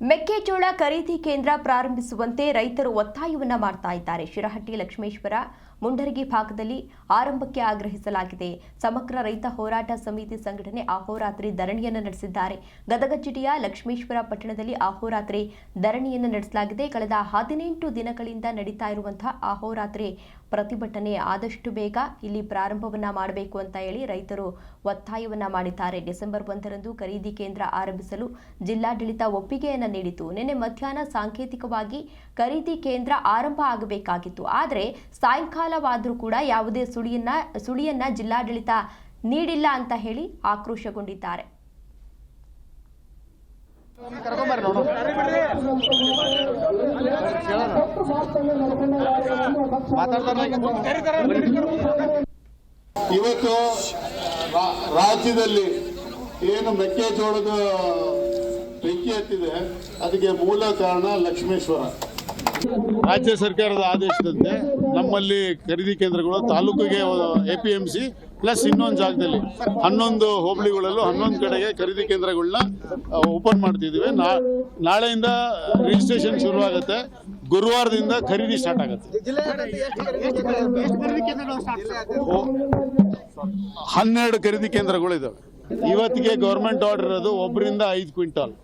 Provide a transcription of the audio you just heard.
ಮೆಕ್ಕೆಜೋಳ ಖರೀದಿ ಕೇಂದ್ರ ಪ್ರಾರಂಭಿಸುವಂತೆ ರೈತರು ಒತ್ತಾಯವನ್ನು ಮಾಡ್ತಾ ಇದ್ದಾರೆ. ಶಿರಹಟ್ಟಿ ಲಕ್ಷ್ಮೇಶ್ವರ ಮುಂಡರಗಿ ಭಾಗದಲ್ಲಿ ಆರಂಭಕ್ಕೆ ಆಗ್ರಹಿಸಲಾಗಿದೆ. ಸಮಗ್ರ ರೈತ ಹೋರಾಟ ಸಮಿತಿ ಸಂಘಟನೆ ಅಹೋರಾತ್ರಿ ಧರಣಿಯನ್ನು ನಡೆಸಿದ್ದಾರೆ. ಗದಗ ಜಿಲ್ಲೆಯ ಲಕ್ಷ್ಮೇಶ್ವರ ಪಟ್ಟಣದಲ್ಲಿ ಅಹೋರಾತ್ರಿ ಧರಣಿಯನ್ನು ನಡೆಸಲಾಗಿದೆ. ಕಳೆದ ಹದಿನೆಂಟು ದಿನಗಳಿಂದ ನಡೀತಾ ಇರುವಂತಹ ಅಹೋರಾತ್ರಿ ಪ್ರತಿಭಟನೆ ಆದಷ್ಟು ಬೇಗ ಇಲ್ಲಿ ಪ್ರಾರಂಭವನ್ನ ಮಾಡಬೇಕು ಅಂತ ಹೇಳಿ ರೈತರು ಒತ್ತಾಯವನ್ನ ಮಾಡಿದ್ದಾರೆ. ಡಿಸೆಂಬರ್ ಒಂದರಂದು ಖರೀದಿ ಕೇಂದ್ರ ಆರಂಭಿಸಲು ಜಿಲ್ಲಾಡಳಿತ ಒಪ್ಪಿಗೆಯನ್ನ ನೀಡಿತು. ನಿನ್ನೆ ಮಧ್ಯಾಹ್ನ ಸಾಂಕೇತಿಕವಾಗಿ ಖರೀದಿ ಕೇಂದ್ರ ಆರಂಭ ಆಗಬೇಕಾಗಿತ್ತು. ಆದರೆ ಸಾಯಂಕಾಲವಾದರೂ ಕೂಡ ಯಾವುದೇ ಸುಳಿಯನ್ನ ಸುಳಿಯನ್ನ ಜಿಲ್ಲಾಡಳಿತ ನೀಡಿಲ್ಲ ಅಂತ ಹೇಳಿ ಆಕ್ರೋಶಗೊಂಡಿದ್ದಾರೆ. ಇವತ್ತು ರಾಜ್ಯದಲ್ಲಿ ಏನು ಮೆಕ್ಕೆಜೋಳದ ಬೆಂಕಿ ಹತ್ತಿದೆ. ಅದಕ್ಕೆ ಮೂಲ ಕಾರಣ ಲಕ್ಷ್ಮೇಶ್ವರ. ರಾಜ್ಯ ಸರ್ಕಾರದ ಆದೇಶದಂತೆ ನಮ್ಮಲ್ಲಿ ಖರೀದಿ ಕೇಂದ್ರಗಳು ತಾಲೂಕಿಗೆ A P M C plus ಇನ್ನೊಂದು ಜಾಗದಲ್ಲಿ ಹನ್ನೊಂದು ಹೋಬಳಿಗಳಲ್ಲೂ ಹನ್ನೊಂದು ಕಡೆಗೆ ಖರೀದಿ ಕೇಂದ್ರಗಳನ್ನ ಓಪನ್ ಮಾಡ್ತಿದ್ದೀವಿ. ನಾ- ನಾಳೆಯಿಂದ ರಿಜಿಸ್ಟ್ರೇಷನ್ ಶುರುವಾಗುತ್ತೆ. ಗುರುವಾರದಿಂದ ಖರೀದಿ ಸ್ಟಾರ್ಟ್ ಆಗುತ್ತೆ. ಹನ್ನೆರಡು ಖರೀದಿ ಕೇಂದ್ರಗಳು ಇದಾವೆ ಇವತ್ತಿಗೆ ಗೌರ್ಮೆಂಟ್ ಆರ್ಡರ್ ಇರೋದು ಒಬ್ಬರಿಂದ ಐದು ಕ್ವಿಂಟಾಲ್.